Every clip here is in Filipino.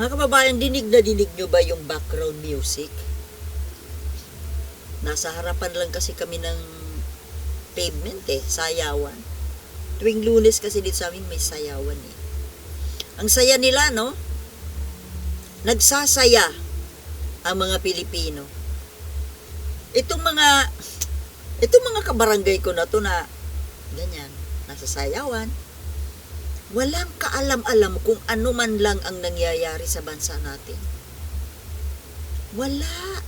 Mga kababayan, dinig na dinig nyo ba yung background music? Nasa harapan lang kasi kami ng pavement eh, sayawan. Tuwing lunes kasi dito sa amin may sayawan eh. Ang saya nila, no? Nagsasaya ang mga Pilipino. Itong mga itong mga kabarangay ko na to na ganyan, nasa sayawan, walang kaalam-alam kung ano man lang ang nangyayari sa bansa natin. Wala.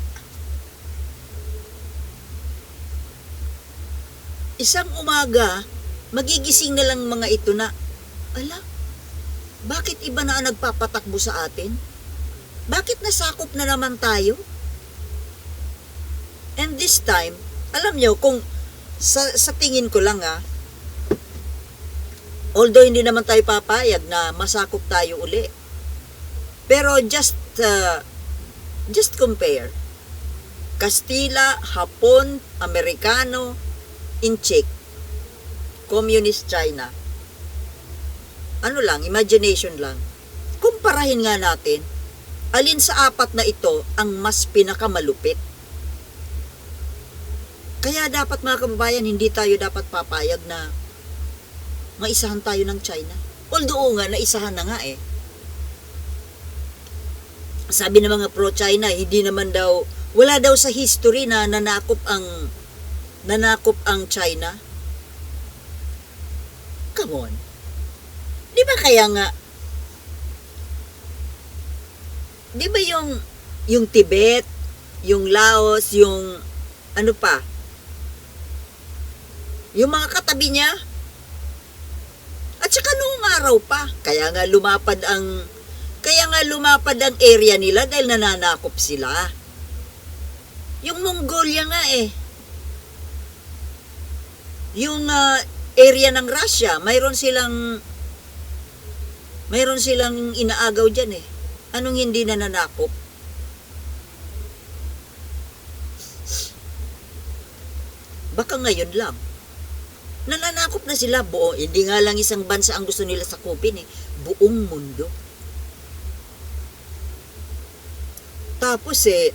Isang umaga, magigising na lang mga ito na, ala, bakit iba na ang nagpapatakbo sa atin? Bakit nasakop na naman tayo? And this time, alam nyo, kung sa, sa tingin ko lang ah, although hindi naman tayo papayag na masakop tayo uli. Pero just, uh, just compare. Kastila, Hapon, Amerikano, Inchik, Communist China. Ano lang, imagination lang. Kumparahin nga natin, alin sa apat na ito ang mas pinakamalupit. Kaya dapat mga kababayan, hindi tayo dapat papayag na maisahan tayo ng China. Although nga, naisahan na nga eh. Sabi ng mga pro-China, hindi naman daw, wala daw sa history na nanakop ang nanakop ang China. Come on. Di ba kaya nga, di ba yung, yung Tibet, yung Laos, yung, ano pa, yung mga katabi niya, at saka noong araw pa, kaya nga lumapad ang kaya nga lumapad ang area nila dahil nananakop sila. Yung Mongolia nga eh. Yung ah, area ng Russia, mayroon silang mayroon silang inaagaw diyan eh. Anong hindi nananakop? Baka ngayon lang nananakop na sila buo. Hindi nga lang isang bansa ang gusto nila sakupin eh. Buong mundo. Tapos eh,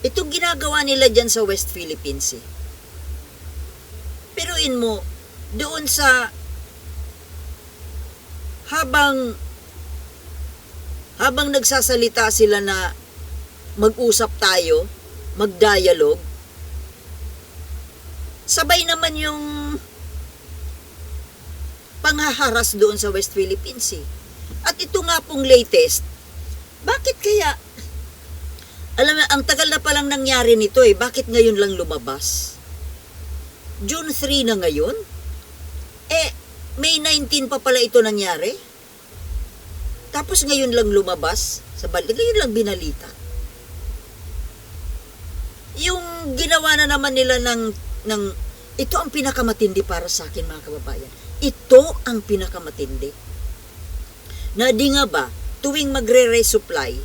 itong ginagawa nila dyan sa West Philippines eh. Pero in mo, doon sa habang habang nagsasalita sila na mag-usap tayo, mag-dialogue, sabay naman yung panghaharas doon sa West Philippines eh. At ito nga pong latest, bakit kaya, alam mo, ang tagal na palang nangyari nito eh, bakit ngayon lang lumabas? June 3 na ngayon? Eh, May 19 pa pala ito nangyari? Tapos ngayon lang lumabas sa balik, ngayon lang binalita. Yung ginawa na naman nila ng ng ito ang pinakamatindi para sa akin mga kababayan. Ito ang pinakamatindi. Na di nga ba, tuwing magre-resupply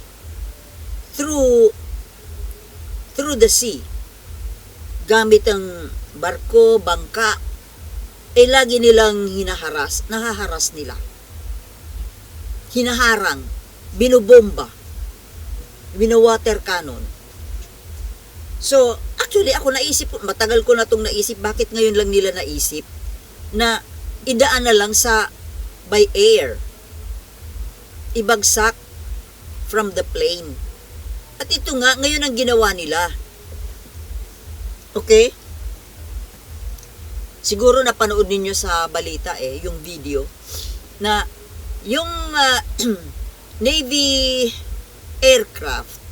through through the sea, gamit ang barko, bangka, eh lagi nilang hinaharas, nahaharas nila. Hinaharang, binubomba, bino-water cannon. So, actually ako naisip, matagal ko na itong naisip, bakit ngayon lang nila naisip na idaan na lang sa by air. Ibagsak from the plane. At ito nga, ngayon ang ginawa nila. Okay? Siguro napanood ninyo sa balita eh, yung video, na yung ah, Navy aircraft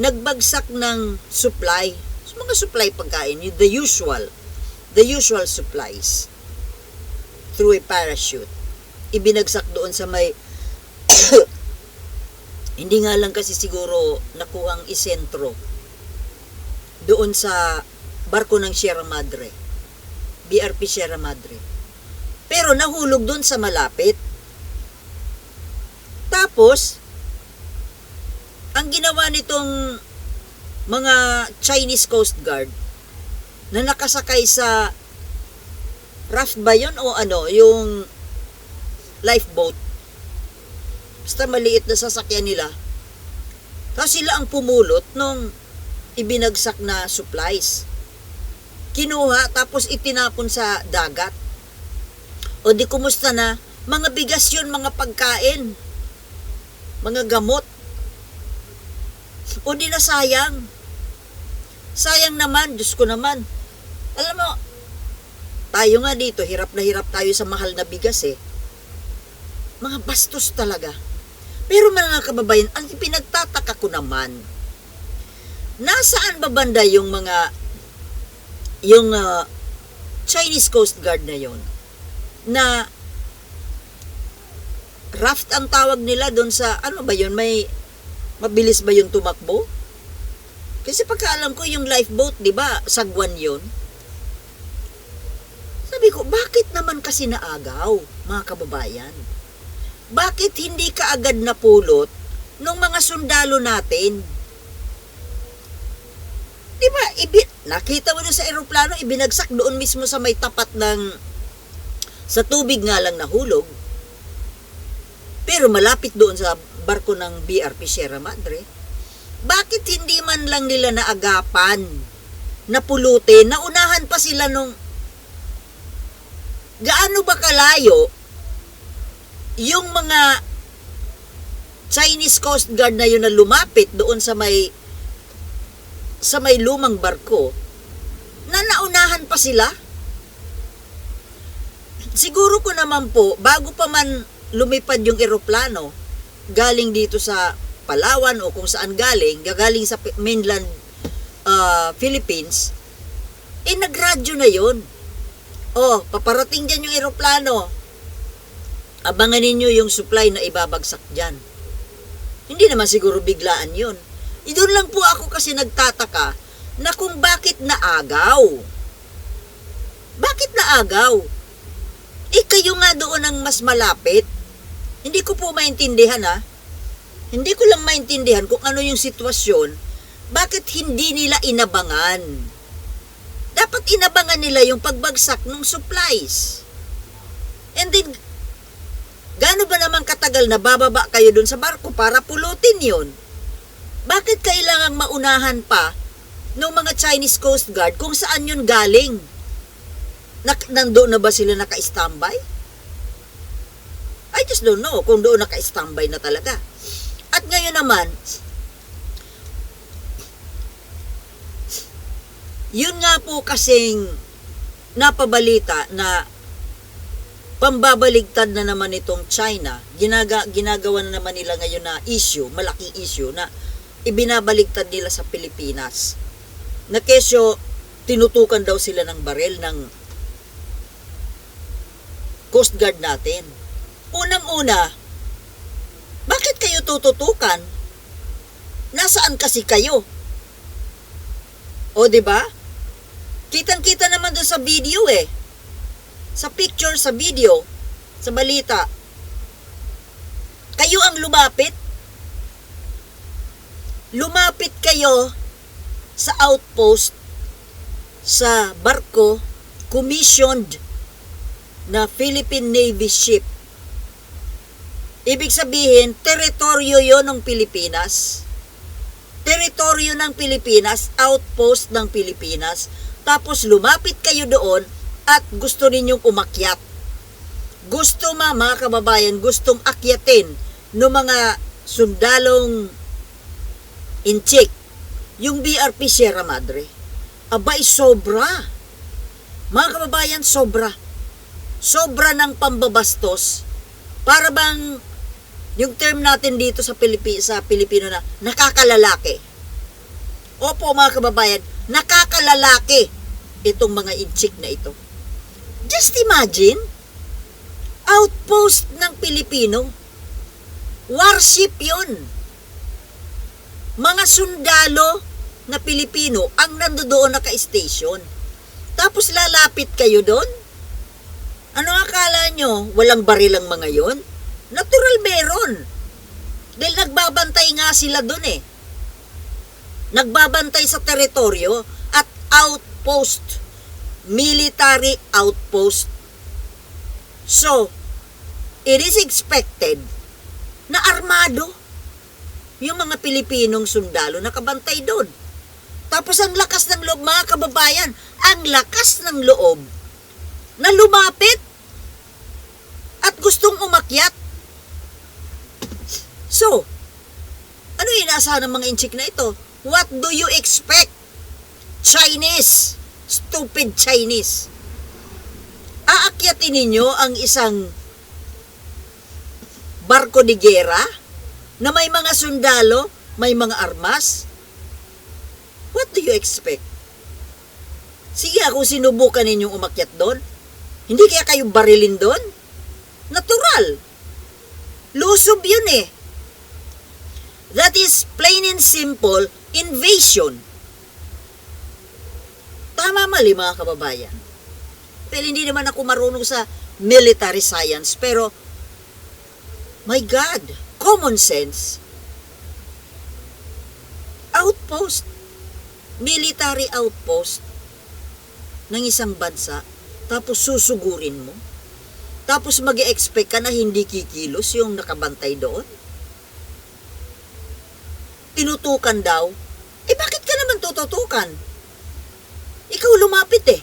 nagbagsak ng supply. Mga supply pagkain, the usual, the usual supplies through a parachute. Ibinagsak doon sa may hindi nga lang kasi siguro nakuhang isentro doon sa barko ng Sierra Madre. BRP Sierra Madre. Pero nahulog doon sa malapit. Tapos, ang ginawa nitong mga Chinese Coast Guard na nakasakay sa raft ba yun o ano, yung lifeboat basta maliit na sasakyan nila. Tapos sila ang pumulot nung ibinagsak na supplies. Kinuha tapos itinapon sa dagat. O di kumusta na? Mga bigas yun, mga pagkain. Mga gamot. O di na sayang. Sayang naman, Diyos ko naman. Alam mo, tayo nga dito, hirap na hirap tayo sa mahal na bigas eh. Mga bastos talaga. Pero mga kababayan, ang pinagtataka ko naman, nasaan ba banda yung mga, yung ah, Chinese Coast Guard na yon na raft ang tawag nila doon sa, ano ba yun, may, mabilis ba yung tumakbo? Kasi pagkaalam ko, yung lifeboat, di ba, sagwan yun. Sabi ko, bakit naman kasi naagaw, mga kababayan? Bakit hindi ka agad napulot ng mga sundalo natin? Di ba, ibi, nakita mo doon sa eroplano, ibinagsak doon mismo sa may tapat ng, sa tubig nga lang nahulog. Pero malapit doon sa barko ng BRP Sierra Madre. Bakit hindi man lang nila naagapan, napulutin, naunahan pa sila nung gaano ba kalayo yung mga Chinese Coast Guard na yun na lumapit doon sa may sa may lumang barko na naunahan pa sila? Siguro ko naman po, bago pa man lumipad yung eroplano, galing dito sa Palawan o kung saan galing, gagaling sa mainland uh, Philippines, eh nagradyo na yon. Oh, paparating dyan yung eroplano. Abangan ninyo yung supply na ibabagsak dyan. Hindi naman siguro biglaan yun. E doon lang po ako kasi nagtataka na kung bakit naagaw. Bakit naagaw? Eh kayo nga doon ang mas malapit. Hindi ko po maintindihan ha. Hindi ko lang maintindihan kung ano yung sitwasyon. Bakit hindi nila inabangan? Dapat inabangan nila yung pagbagsak ng supplies. And then, gaano ba naman katagal na bababa kayo dun sa barko para pulutin yon? Bakit kailangang maunahan pa ng mga Chinese Coast Guard kung saan yun galing? Nak nandoon na ba sila naka-standby? I just don't know kung doon naka-standby na talaga. At ngayon naman, yun nga po kasing napabalita na pambabaligtad na naman itong China, ginaga, ginagawa na naman nila ngayon na issue, malaking issue na ibinabaligtad nila sa Pilipinas. Na kesyo, tinutukan daw sila ng barel ng Coast Guard natin. Unang-una, tututukan? Nasaan kasi kayo? O, di ba? Kitang-kita naman doon sa video eh. Sa picture, sa video, sa balita. Kayo ang lumapit. Lumapit kayo sa outpost sa barko commissioned na Philippine Navy ship. Ibig sabihin, teritoryo yon ng Pilipinas. Teritoryo ng Pilipinas, outpost ng Pilipinas. Tapos lumapit kayo doon at gusto ninyong umakyat. Gusto ma, mga kababayan, gustong akyatin ng mga sundalong inchik. Yung BRP Sierra Madre. Abay, sobra. Mga kababayan, sobra. Sobra ng pambabastos. Para bang yung term natin dito sa Pilipi sa Pilipino na nakakalalaki. Opo mga kababayan, nakakalalaki itong mga inchik na ito. Just imagine, outpost ng Pilipino, warship yon. Mga sundalo na Pilipino ang nandoon naka-station. Tapos lalapit kayo doon? Ano akala nyo? Walang baril ang mga yon? Natural meron. Dahil nagbabantay nga sila doon eh. Nagbabantay sa teritoryo at outpost. Military outpost. So, it is expected na armado. Yung mga Pilipinong sundalo nakabantay doon. Tapos ang lakas ng loob, mga kababayan, ang lakas ng loob na lumapit at gustong umakyat. So, ano inaasahan ng mga inchik na ito? What do you expect? Chinese. Stupid Chinese. Aakyatin ninyo ang isang barko de gera na may mga sundalo, may mga armas? What do you expect? Sige, kung sinubukan ninyong umakyat doon, hindi kaya kayo barilin doon? Natural. Lusob yun eh. That is plain and simple invasion. Tama mali mga kababayan. Well, hindi naman ako marunong sa military science, pero my God, common sense. Outpost, military outpost ng isang bansa, tapos susugurin mo. Tapos mag expect ka na hindi kikilos yung nakabantay doon. Tinutukan daw. Eh bakit ka naman tututukan? Ikaw lumapit eh.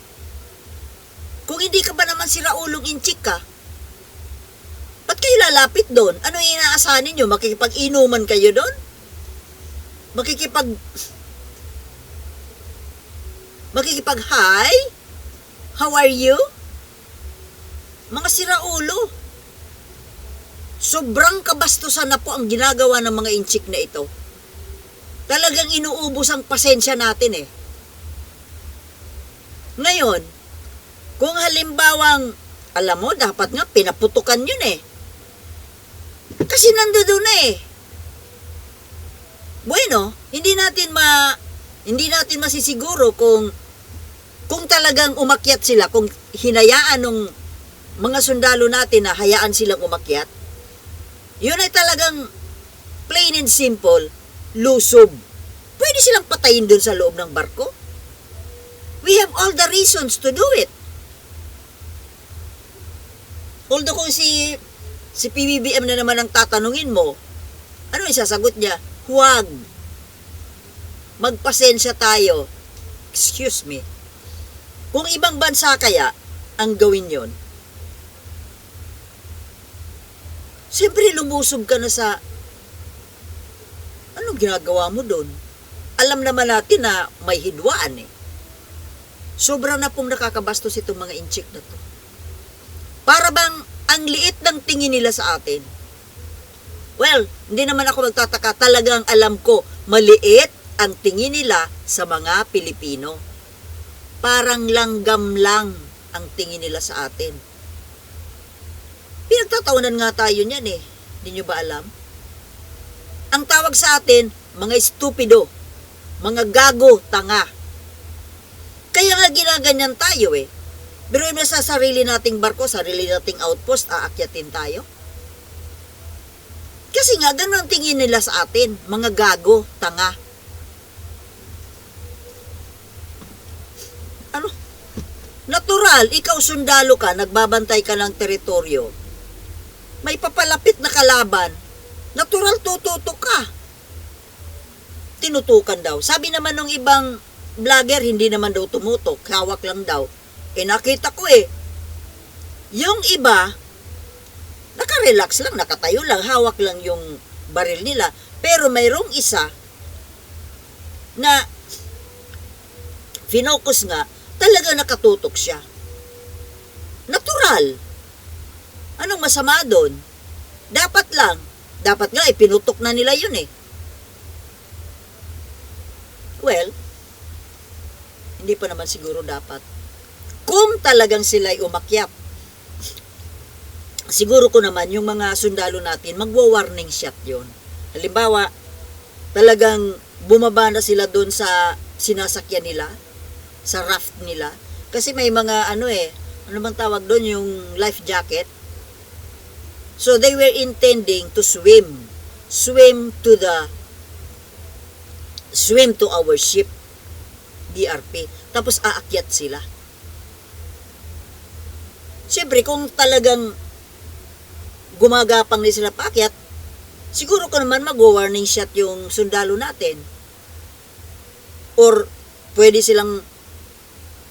Kung hindi ka ba naman si Raulong Inchik ka, ba't kayo lalapit doon? Ano inaasahan ninyo? Makikipag-inuman kayo doon? Makikipag... Makikipag, hi? How are you? Mga siraulo. Sobrang kabastusan na po ang ginagawa ng mga inchik na ito. Talagang inuubos ang pasensya natin eh. Ngayon, kung halimbawang, alam mo, dapat nga pinaputukan yun eh. Kasi nandoon na eh. Bueno, hindi natin ma hindi natin masisiguro kung kung talagang umakyat sila, kung hinayaan ng mga sundalo natin na hayaan silang umakyat, yun ay talagang plain and simple, lusob. Pwede silang patayin dun sa loob ng barko. We have all the reasons to do it. Although kung si si PBBM na naman ang tatanungin mo, ano yung sasagot niya? Huwag. Magpasensya tayo. Excuse me. Kung ibang bansa kaya ang gawin yon, siyempre lumusob ka na sa ginagawa mo doon? Alam naman natin na may hidwaan eh. Sobra na pong nakakabastos itong mga inchik na to. Para bang ang liit ng tingin nila sa atin. Well, hindi naman ako magtataka. Talagang alam ko, maliit ang tingin nila sa mga Pilipino. Parang langgam lang ang tingin nila sa atin. Pinagtatawanan nga tayo niyan eh. Hindi nyo ba alam? Ang tawag sa atin, mga estupido, mga gago, tanga. Kaya nga ginaganyan tayo eh. Pero yung sa sarili nating barko, sarili nating outpost, aakyatin tayo. Kasi nga, ganun tingin nila sa atin, mga gago, tanga. Ano? Natural, ikaw sundalo ka, nagbabantay ka ng teritoryo. May papalapit na kalaban, natural tututok ka. Tinutukan daw. Sabi naman ng ibang vlogger, hindi naman daw tumutok, hawak lang daw. Eh nakita ko eh, yung iba, nakarelax lang, nakatayo lang, hawak lang yung baril nila. Pero mayroong isa na finokus nga, talaga nakatutok siya. Natural. Anong masama doon? Dapat lang. Dapat nga, ipinutok na nila yun eh. Well, hindi pa naman siguro dapat. Kung talagang sila'y umakyat, siguro ko naman yung mga sundalo natin, magwa-warning shot yon. Halimbawa, talagang bumaba na sila doon sa sinasakyan nila, sa raft nila. Kasi may mga ano eh, ano bang tawag doon, yung life jacket. So they were intending to swim. Swim to the swim to our ship. BRP. Tapos aakyat sila. Siyempre, kung talagang gumagapang na sila paakyat, siguro ko naman mag-warning shot yung sundalo natin. Or pwede silang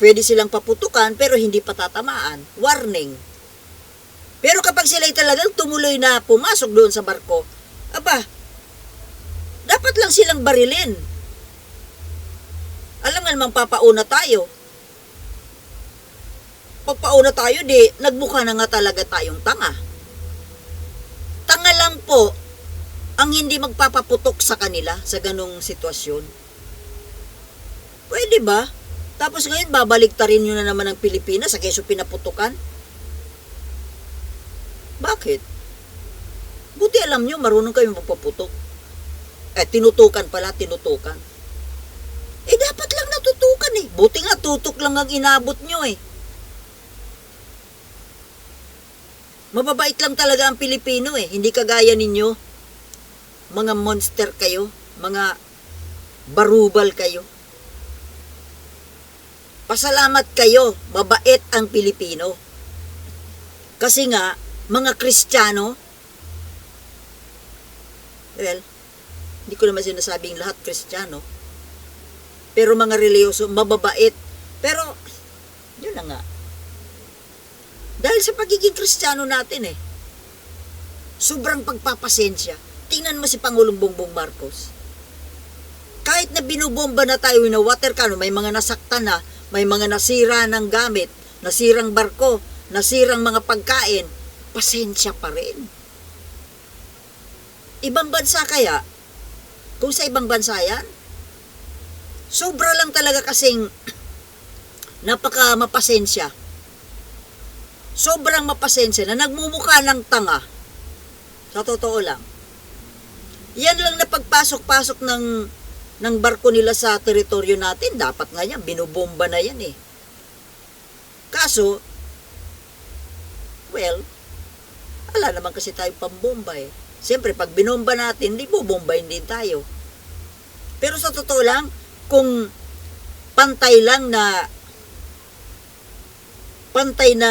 pwede silang paputukan pero hindi patatamaan. Warning. Pero kapag sila talagang tumuloy na pumasok doon sa barko, aba, dapat lang silang barilin. Alam nga namang papauna tayo. Pagpauna tayo, di, nagmukha na nga talaga tayong tanga. Tanga lang po ang hindi magpapaputok sa kanila sa ganong sitwasyon. Pwede ba? Tapos ngayon, babalik ta rin nyo na naman ang Pilipinas sa keso pinaputukan? Bakit? Buti alam nyo, marunong kayo magpaputok. Eh, tinutukan pala, tinutukan. Eh, dapat lang natutukan eh. Buti nga, tutok lang ang inabot nyo eh. Mababait lang talaga ang Pilipino eh. Hindi kagaya ninyo. Mga monster kayo. Mga barubal kayo. Pasalamat kayo. Mabait ang Pilipino. Kasi nga, mga Kristiyano, well, hindi ko naman sinasabing lahat Kristiyano, pero mga reliyoso, mababait. Pero, yun na nga. Dahil sa pagiging Kristiyano natin eh, sobrang pagpapasensya. Tingnan mo si Pangulong Bongbong Marcos. Kahit na binubomba na tayo na water cannon, may mga nasaktan na, may mga nasira ng gamit, nasirang barko, nasirang mga pagkain, pasensya pa rin. Ibang bansa kaya, kung sa ibang bansa yan, sobra lang talaga kasing napaka mapasensya. Sobrang mapasensya na nagmumukha ng tanga. Sa totoo lang. Yan lang na pagpasok-pasok ng ng barko nila sa teritoryo natin, dapat nga yan, binubomba na yan eh. Kaso, well, wala naman kasi tayo pambomba eh. Siyempre, pag binomba natin, di bubombayin din tayo. Pero sa totoo lang, kung pantay lang na pantay na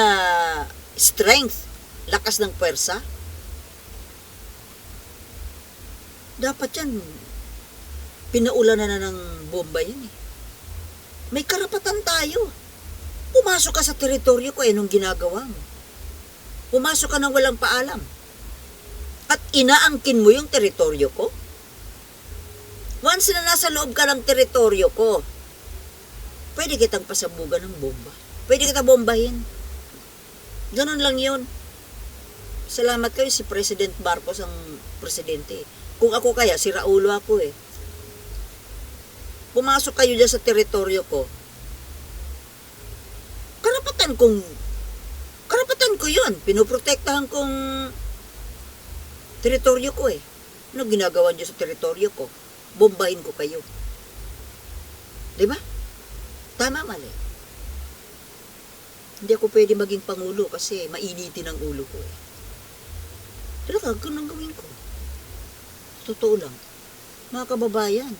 strength, lakas ng puwersa, dapat yan, pinaulanan na ng bomba yan eh. May karapatan tayo. Pumasok ka sa teritoryo ko, eh, nung ginagawa mo. Pumasok ka nang walang paalam. At inaangkin mo yung teritoryo ko. Once na nasa loob ka ng teritoryo ko, pwede kitang pasabugan ng bomba. Pwede kita bombahin. Ganun lang yun. Salamat kayo si President Marcos ang presidente. Kung ako kaya, si Raulo ako eh. Pumasok kayo dyan sa teritoryo ko. Karapatan kong ko yun. Pinoprotektahan kong teritoryo ko eh. Ano ginagawa niyo sa teritoryo ko? Bombahin ko kayo. Di ba? Tama mali. Hindi ako pwede maging pangulo kasi mainitin ang ulo ko eh. Talaga, ganun gawin ko. Totoo lang. Mga kababayan.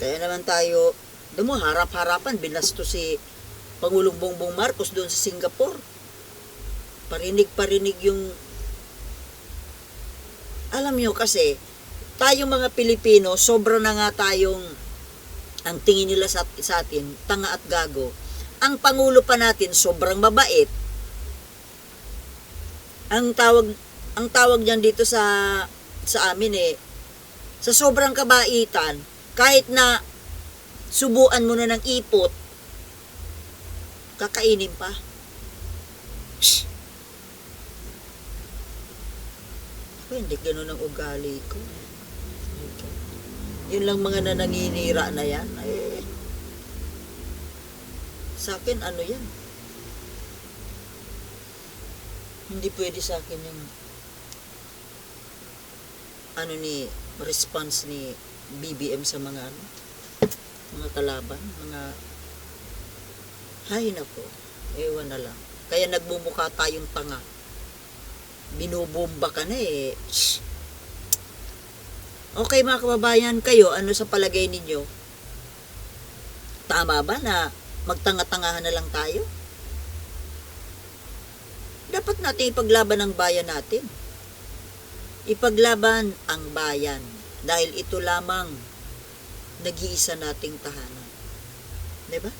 Kaya naman tayo, alam mo, harap-harapan, binasto si Pangulong Bongbong Marcos doon sa Singapore. Parinig-parinig yung... Alam nyo kasi, tayong mga Pilipino, sobra na nga tayong ang tingin nila sa, sa atin, tanga at gago. Ang Pangulo pa natin, sobrang mabait. Ang tawag, ang tawag niyan dito sa, sa amin eh, sa sobrang kabaitan, kahit na subuan mo na ng ipot, kakainin pa. Shh. Ako, hindi ganun ang ugali ko. Yun lang mga nananginira na yan. Eh, sa akin, ano yan? Hindi pwede sa akin yung ano ni response ni BBM sa mga ano, mga kalaban, mga hay nako, ewan na lang. Kaya nagmumukha tayong tanga. Binubomba ka na eh. Okay mga kababayan, kayo, ano sa palagay ninyo? Tama ba na magtanga-tangahan na lang tayo? Dapat natin ipaglaban ang bayan natin. ipaglaban ang bayan dahil ito lamang nag-iisa nating tahanan. 'Di ba?